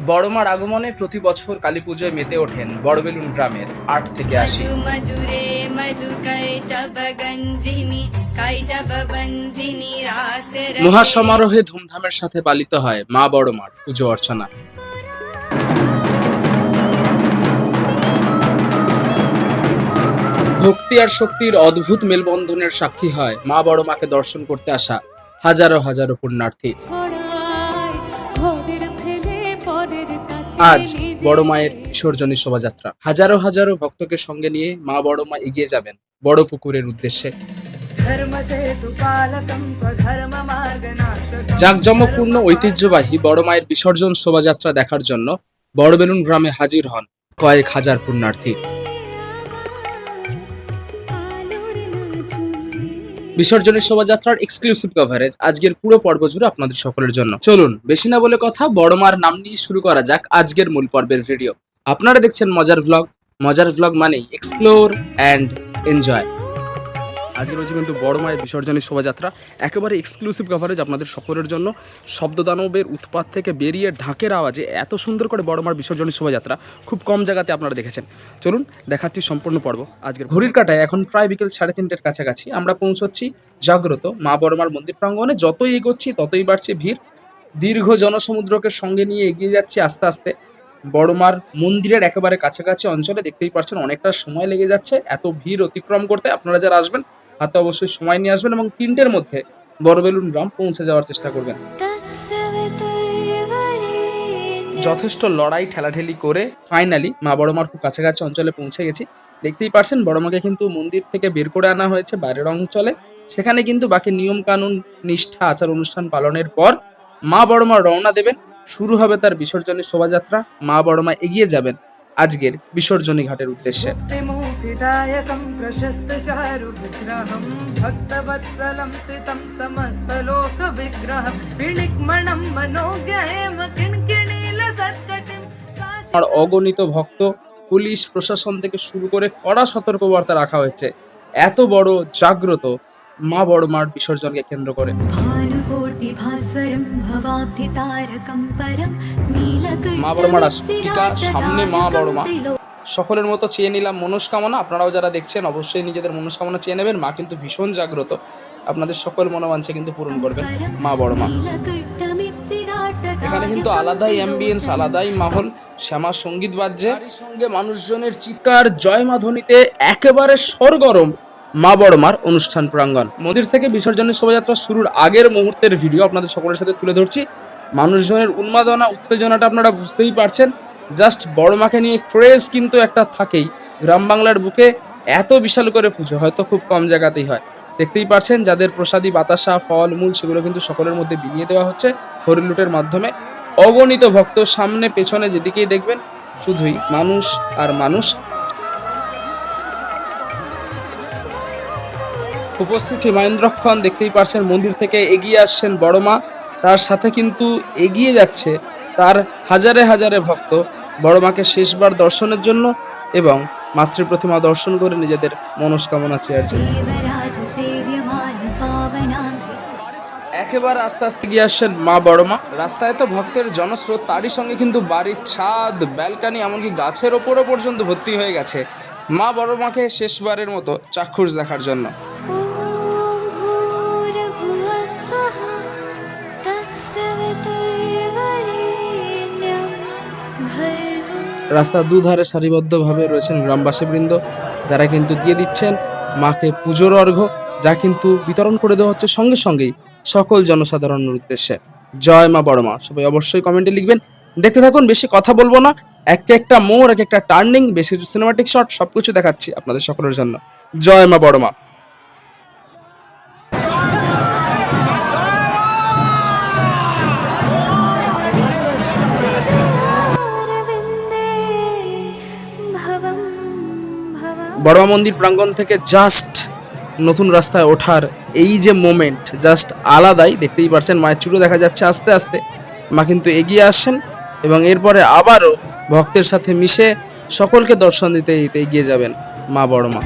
বড়মার আগমনে প্রতি বছর কালী পুজোয় মেতে ওঠেন বড়বেলুন গ্রামের আট থেকে আসি মহাসমারোহে ধুমধামের সাথে পালিত হয় মা বড়মার পুজো অর্চনা। ভক্তি আর শক্তির অদ্ভুত মেলবন্ধনের সাক্ষী হয় মা বড়মাকে দর্শন করতে আসা হাজারো হাজারো পুণ্যার্থী। আজ বড় মায়ের বিসর্জনী শোভাযাত্রা। হাজারো হাজারো ভক্তকে সঙ্গে নিয়ে মা বড় মা এগিয়ে যাবেন বড় পুকুরের উদ্দেশ্যে। জাঁকজমকপূর্ণ, ঐতিহ্যবাহী বড় মায়ের বিসর্জন শোভাযাত্রা দেখার জন্য বড়বেলুন গ্রামে হাজির হন কয়েক হাজার পুণ্যার্থী। বিসর্জনী শোভাযাত্রার এক্সক্লুসিভ কভারেজ আজকের পুরো পর্ব জুড়ে আপনাদের সকলের জন্য। চলুন, বেশি না বলে কথা, বড় মার নাম নিয়ে শুরু করা যাক আজকের মূল পর্বের ভিডিও আপনারা দেখছেন মজার ভ্লগ মজার ভ্লগ মানেই এক্সপ্লোর অ্যান্ড এনজয় আজকে রয়েছে কিন্তু বড় মায়ের বিসর্জনী শোভাযাত্রা। একেবারে এক্সক্লুসিভ কভারেজ আপনাদের সকলের জন্য। শব্দদানবের উৎপাত থেকে বেরিয়ে ঢাকের আওয়াজে এত সুন্দর করে বড় মার বিসর্জনী শোভাযাত্রা খুব কম জায়গাতে আপনারা দেখেছেন। চলুন দেখাচ্ছি সম্পূর্ণ পর্ব আজকের ঘড়ির কাটায় এখন প্রায় বিকেল সাড়ে তিনটের কাছাকাছি আমরা পৌঁছচ্ছি জাগ্রত মা বড়মার মন্দির প্রাঙ্গণে। যতই এগোচ্ছি, ততই বাড়ছে ভিড়। দীর্ঘ জনসমুদ্রকে সঙ্গে নিয়ে এগিয়ে যাচ্ছি আস্তে আস্তে। বড়মার মন্দিরের একেবারে কাছাকাছি অঞ্চলে দেখতেই পারছেন অনেকটা সময় লেগে যাচ্ছে। এত ভিড় অতিক্রম করতে আপনারা যারা আসবেন হাতে অবশ্যই সময় নিয়ে আসবেন এবং তিনটের মধ্যে বড়বেলুন গ্রাম পৌঁছে যাওয়ার চেষ্টা করবেন। যথেষ্ট লড়াই ঠেলাঠেলি করে ফাইনালি মা বড়মার খুব কাছাকাছি অঞ্চলে পৌঁছে গেছি। দেখতেই পারছেন, বড়মাকে কিন্তু মন্দির থেকে বের করে আনা হয়েছে বাইরের অঞ্চলে। সেখানে কিন্তু বাকি নিয়ম কানুন নিষ্ঠা, আচার অনুষ্ঠান পালনের পর মা বড়মা রওনা দেবেন। শুরু হবে তার বিসর্জনী শোভাযাত্রা। মা বড়মা এগিয়ে যাবেন আজকের বিসর্জনী ঘাটের উদ্দেশ্যে। मुक्तिदायकं प्रशस्तचारुविग्रहं भक्तवत्सलं स्थितं समस्तलोकविग्रहं विनिक्मणं मनोज्ञहेम किङ्किणीलसत्कटिं আমার অগণিত ভক্ত পুলিশ প্রশাসন থেকে শুরু করে কড়া সতর্কবার্তা রাখা হয়েছে এত বড় জাগ্রত মা বড় মার বিসর্জনকে কেন্দ্র করে ভানুকোটিভাস্বরं ভবাব্ধিতারকं পরं মা বড় মার আস- টিকা সামনে মা বড় মা সকলের মতো চেয়ে নিলাম মনস্কামনা। আপনারাও যারা দেখছেন, অবশ্যই নিজেদের মনস্কামনা চেয়ে নেবেন। মা কিন্তু ভীষণ জাগ্রত। আপনাদের সকল মনোবাঞ্ছা কিন্তু পূরণ করবেন, মা বড় মা। এখানে কিন্তু আলাদাই অ্যাম্বিয়েন্স আলাদাই মাহল। শ্যামা সংগীত বাজছে। সঙ্গে মানুষজনের চিৎকার, জয় মাধনীতে একেবারে সরগরম। মা বড় মার অনুষ্ঠান প্রাঙ্গণ। মন্দির থেকে বিসর্জনের শোভাযাত্রা শুরুর আগের মুহূর্তের ভিডিও আপনাদের সকলের সাথে তুলে ধরছি। মানুষজনের উন্মাদনা, উত্তেজনাটা আপনারা বুঝতেই পারছেন। জাস্ট বড় মাকে নিয়ে ক্রেজ কিন্তু একটা থাকেই। গ্রাম বাংলার বুকে এত বিশাল করে পুজো, হয়তো খুব কম জায়গাতেই হয়। দেখতেই পারছেন, যাদের প্রসাদী, বাতাসা, ফল, মূল সেগুলো কিন্তু সকলের মধ্যে বিলিয়ে দেওয়া হচ্ছে হরিলুটের মাধ্যমে। অগণিত ভক্ত সামনে, পেছনে যেদিকেই দেখবেন, শুধুই মানুষ আর মানুষ। উপস্থিত হিমায়ন্দ্রক্ষণ দেখতেই পারছেন মন্দির থেকে এগিয়ে আসছেন বড় মা। তার সাথে কিন্তু এগিয়ে যাচ্ছে তার হাজারে হাজারে ভক্ত বড় মাকে শেষবার দর্শনের জন্য এবং মাতৃ প্রতিমা দর্শন করে নিজেদের মনস্কামনা চেয়ার জন্য। একেবারে আস্তে আস্তে গিয়ে আসছেন মা বড় মা। রাস্তায় তো ভক্তের জনস্রোত, তারই সঙ্গে কিন্তু বাড়ির ছাদ, ব্যালকানি, এমনকি গাছের ওপরও পর্যন্ত ভর্তি হয়ে গেছে। মা বড় মাকে শেষবারের মতো চাক্ষুষ দেখার জন্য। রাস্তার দুধারে সারিবদ্ধভাবে রয়েছেন গ্রামবাসী বৃন্দ যারা কিন্তু দিয়ে দিচ্ছেন মাকে পুজোর অর্ঘ্য, যা কিন্তু বিতরণ করে দেওয়া হচ্ছে সঙ্গে সঙ্গেই সকল জনসাধারণের উদ্দেশ্যে। জয় মা বড় মা সবাই অবশ্যই কমেন্টে লিখবেন। দেখতে থাকুন, বেশি কথা বলব না। এক একটা মোড়, এক একটা টার্নিং বেশি সিনেমাটিক শট সবকিছু দেখাচ্ছি আপনাদের সকলের জন্য। জয় মা বড় মা বড়মা মন্দির প্রাঙ্গণ থেকে জাস্ট নতুন রাস্তায় ওঠার এই যে মোমেন্ট জাস্ট আলাদাই, দেখতেই পারছেন, মায়ের চুড়ো দেখা যাচ্ছে আস্তে আস্তে। মা কিন্তু এগিয়ে আসছেন এবং এরপরে আবারও ভক্তের সাথে মিশে সকলকে দর্শন দিতে দিতে এগিয়ে যাবেন মা বড় মা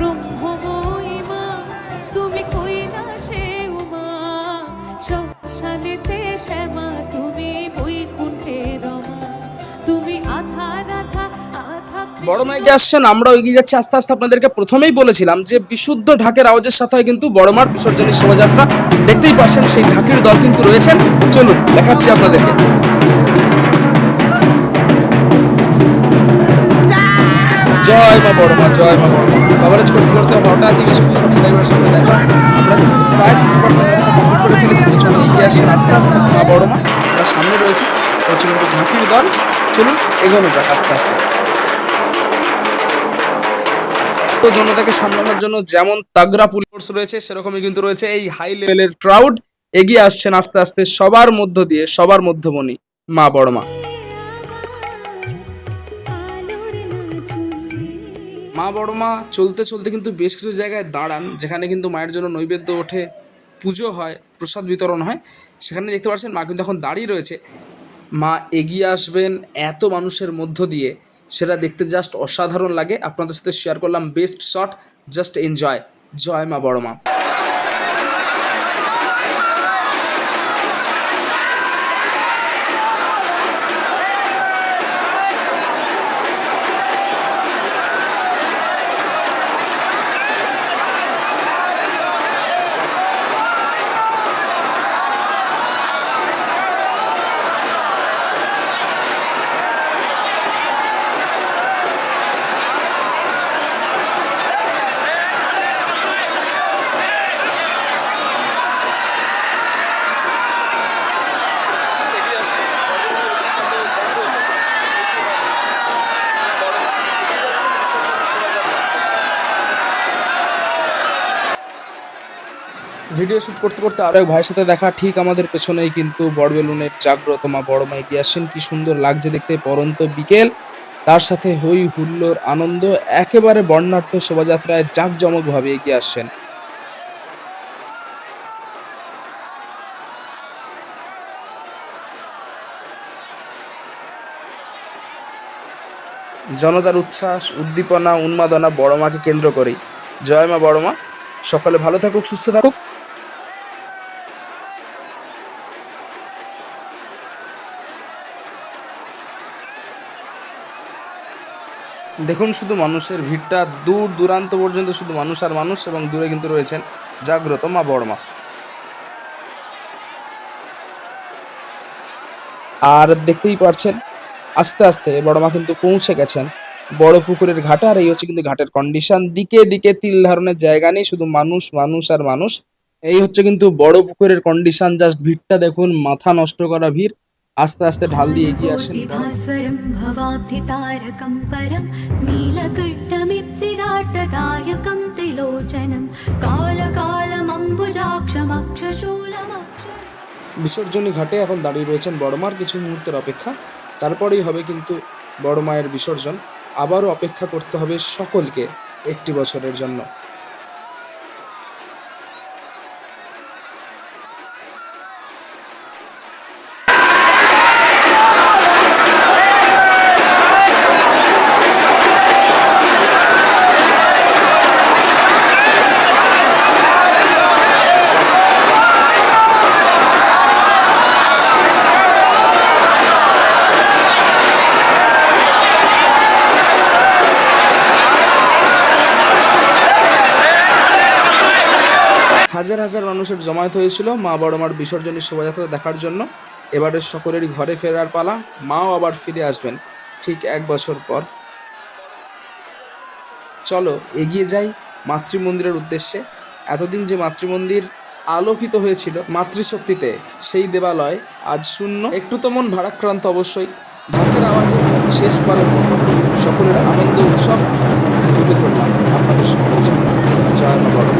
বড় মা এগিয়ে আসছেন, আমরাও এগিয়ে যাচ্ছি। আস্তে আস্তে আপনাদেরকে প্রথমেই বলেছিলাম যে, বিশুদ্ধ ঢাকের আওয়াজের সাথে কিন্তু বড় মার বিসর্জনী শোভাযাত্রা। দেখতেই পাচ্ছেন সেই ঢাকির দল কিন্তু রয়েছেন। চলুন, দেখাচ্ছি আপনাদেরকে। জয় মা বড় মা, জয় মা বড় মা। কভারেজ করতে করতে হঠাৎ বেশ কিছু সাবস্ক্রাইবারের সাথে দেখা। আমরা কিন্তু প্রায় ফিফটি পার্সেন্ট রাস্তা কমপ্লিট করে ফেলেছি, পিছনে এগিয়ে আসছেন আস্তে আস্তে মা বড় মা। আমরা সামনে রয়েছে কিন্তু ঢাকির দল। চলুন, এগোনো যাক আস্তে আস্তে। তো জনতাকে সামলানোর জন্য যেমন তাগরা পুলিশ রয়েছে, সেরকমই কিন্তু রয়েছে এই হাই লেভেলের ক্রাউড এগিয়ে আসছেন আস্তে আস্তে সবার মধ্য দিয়ে, সবার মধ্যমণি মা বড় মা মা বড় মা চলতে চলতে কিন্তু বেশ কিছু জায়গায় দাঁড়ান, যেখানে কিন্তু মায়ের জন্য নৈবেদ্য ওঠে, পুজো হয়, প্রসাদ বিতরণ হয়। সেখানে দেখতে পাচ্ছেন মা কিন্তু এখন দাঁড়িয়ে রয়েছে। মা এগিয়ে আসবেন এত মানুষের মধ্য দিয়ে। সেটা দেখতে জাস্ট অসাধারণ লাগে। আপনাদের সাথে শেয়ার করলাম বেস্ট শট জাস্ট এনজয় জয় মা বড় মা। ভিডিও শ্যুট করতে করতে আরও এক ভাইয়ের সাথে দেখা ঠিক আমাদের পেছনেই কিন্তু বড় বেলুনের জাগ্রত মা, বড় মা এগিয়ে আসছেন কি সুন্দর লাগছে দেখতে পরন্ত বিকেল। তার সাথে হই হুল্লোর আনন্দ, একেবারে বর্ণাঢ্য শোভাযাত্রায় জাঁকজমকভাবে এগিয়ে আসছেন। জনতার উচ্ছ্বাস, উদ্দীপনা, উন্মাদনা বড় মাকে কেন্দ্র করেই। জয় মা, বড় মা। সকলে ভালো থাকুক, সুস্থ থাকুক। দেখুন, শুধু মানুষের ভিড়টা দূর দূরান্ত পর্যন্ত শুধু মানুষ আর মানুষ এবং দূরে কিন্তু রয়েছেন জাগ্রত মা বড় মা আর দেখতেই পারছেন, আস্তে আস্তে বড় মা কিন্তু পৌঁছে গেছেন। বড় পুকুরের ঘাটে, আর এই হচ্ছে কিন্তু ঘাটের কন্ডিশন দিকে দিকে তিল ধারণের জায়গা নেই, শুধু মানুষ মানুষ আর মানুষ। এই হচ্ছে কিন্তু বড় পুকুরের কন্ডিশন জাস্ট ভিড়টা দেখুন, মাথা নষ্ট করা ভিড়। আস্তে আস্তে ঢাল দিয়ে এগিয়ে আসেন বিসর্জনী ঘাটে এখন দাঁড়িয়ে রয়েছেন বড়মার কিছু মুহূর্তের অপেক্ষা। তারপরেই হবে কিন্তু বড় মায়ের বিসর্জন। আবারও অপেক্ষা করতে হবে সকলকে একটি বছরের জন্য। হাজার হাজার মানুষের জমায়েত হয়েছিল মা বড় মার বিসর্জনী শোভাযাত্রা দেখার জন্য। এবারে সকলেরই ঘরে ফেরার পালা, মাও আবার ফিরে আসবেন, ঠিক এক বছর পর। চলো, এগিয়ে যাই মাতৃমন্দিরের উদ্দেশ্যে। এতদিন যে মাতৃমন্দির আলোকিত হয়েছিল মাতৃশক্তিতে, সেই দেবালয় আজ শূন্য। একটু তো মন ভারাক্রান্ত অবশ্যই, ঢাকের আওয়াজে শেষ পারের মতো সকলের আনন্দ উৎসব তুলে ধরলাম আপনাদের সকলের জন্য জয় বড়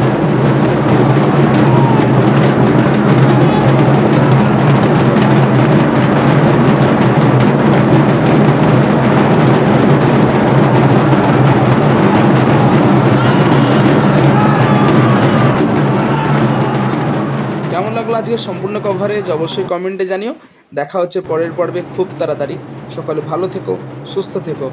আজকের সম্পূর্ণ কভারেজ অবশ্যই কমেন্টে জানিও। দেখা হচ্ছে পরের পর্বে খুব তাড়াতাড়ি। সকলে ভালো থেকো, সুস্থ থেকো।